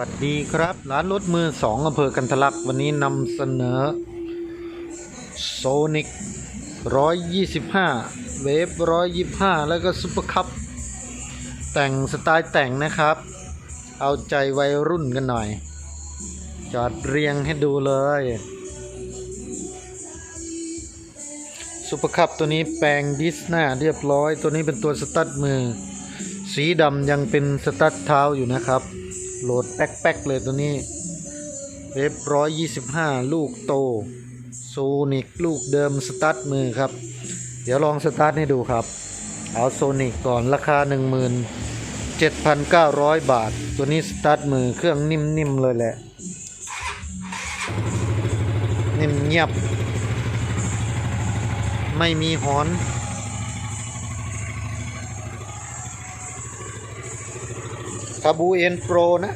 สวัสดีครับ ร้านรถมือสองอำเภอกันทลักวันนี้นำเสนอโซนิก125 เวฟ125 แล้วก็ซุปเปอร์คัพแต่งสไตล์แต่งนะครับ เอาใจวัยรุ่นกันหน่อย จอดเรียงให้ดูเลยซุปเปอร์คัพตัวนี้แปลงดิสหน้าเรียบร้อย ตัวนี้เป็นตัวสตัดมือ สีดำยังเป็นสตัดเท้าอยู่นะครับ โหลดแป๊กๆเลยตัวนี้เว็บร้อยยี่สิบห้าลูกโตโซนิกลูกเดิมสตาร์ทมือครับ เดี๋ยวลองสตาร์ทให้ดูครับ เอาโซนิกก่อนราคา 17,900 บาท ตัวนี้สตาร์ทมือเครื่องนิ่มๆเลยแหละ นิ่มเงียบ ไม่มีหอนาบูเอ็นโปรนะ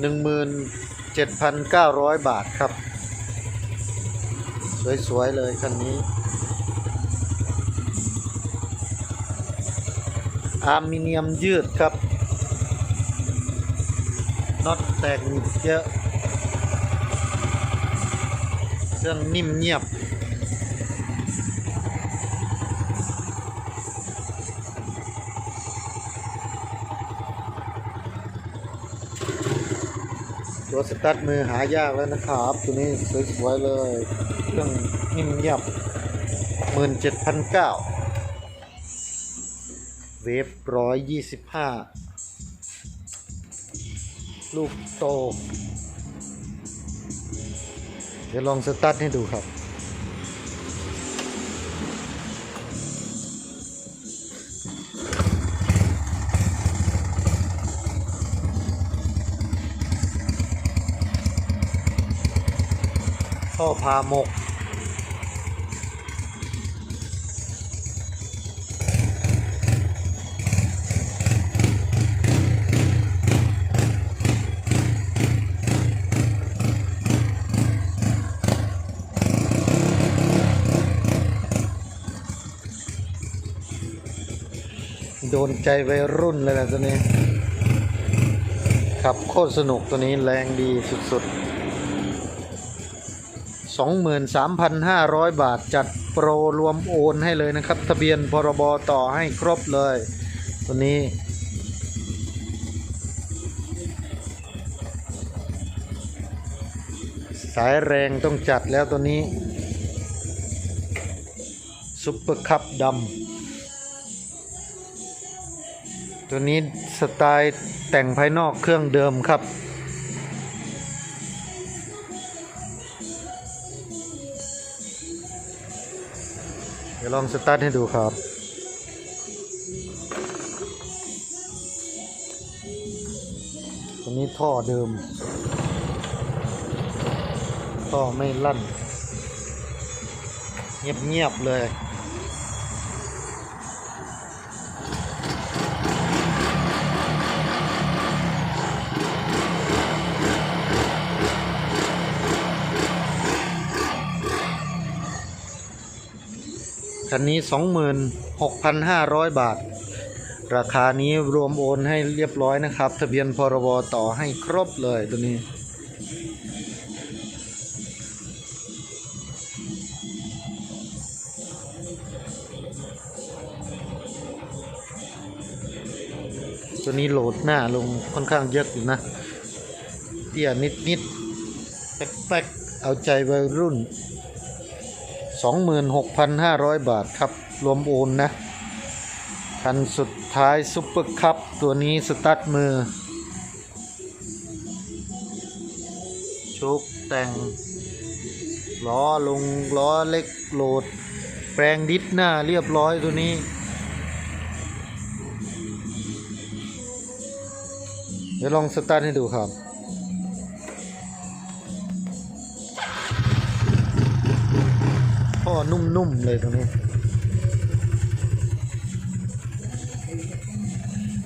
หนึ่งหมื่นเจ็ดพันเก้าร้อยบาทครับ สวย ๆ เลย คันนี้อลูมิเนียมยืดครับน็อตแตกเยอะ เครื่องนิ่มเงียบ ตัวสตาร์ทมือหายากแล้วนะครับ ตัวนี้สวยๆเลย เครื่องนิ่มเงียบหมื่นเจ็ดพันเก้าเวฟร้อยยี่สิบห้าลูกโต ดี๋ยวลองสตาร์ทให้ดูครับ พ่อพาหมก ดนใจวัยรุ่นเลยนะตัวนี้ ขับโคตรสนุกตัวนี้แรงดีสุดๆ 23,500 บาทจัดโปรรวมโอนให้เลยนะครับ ทะเบียนพรบต่อให้ครบเลย ตัวนี้สายแรงต้องจัดแล้วตัวนี้ซุปเปอร์คัพดำ ตัวนี้สไตล์แต่งภายนอกเครื่องเดิมครับ เดี๋ยวลองสตาร์ทให้ดูครับตัวนี้ท่อเดิม ท่อไม่ลั่น เงียบๆเลย คันนี้ 26,500 บาท ราคานี้รวมโอนให้เรียบร้อยนะครับ ทะเบียนพรบต่อให้ครบเลยตัวนี้ตัวนี้โหลดหน้าลงค่อนข้างเยอะอยู่นะเตี้ยนิดๆแป๊กๆเอาใจวัยรุ่น 26,500 บาทครับ รวมโอนนะ คันสุดท้ายซุปเปอร์คัพตัวนี้สตาร์ทมือ ชุกแต่ง ล้อลงล้อเล็กโหลด แปลงดิสหน้าเรียบร้อยตัวนี้ เดี๋ยวลองสตาร์ทให้ดูครับ นุ่มๆเลยตรงนี้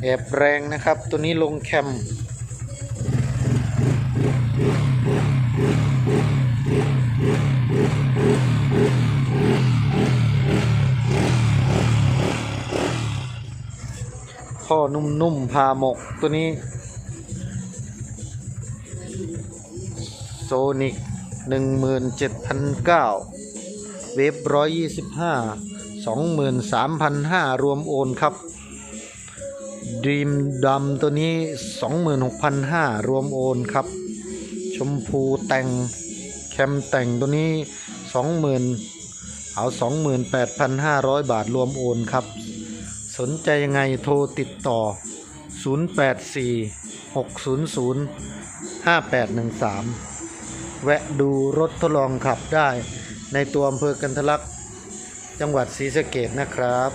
แอบแรงนะครับ ตัวนี้ลงแคมพ่อนุ่มๆพาหมกตัวนี้โซนิกหนึ่งหมื่นเจ็ดพันเก้า เวฟร้อยยี่สิบห้าสองหมื่นสามพันห้ารวมโอนครับดีมดำตัวนี้สองหมื่นหกพันห้ารวมโอนครับ ชมพูแต่งแคมแต่งตัวนี้สองหมื่นเอาสองหมื่นแปดพันห้าร้อยบาทรวมโอนครับ สนใจยังไงโทรติดต่อ084 600 5813แวะดูรถทดลองขับได้ ในตัวอำเภอกันทะลักจังหวัดศรีสะเกดนะครับ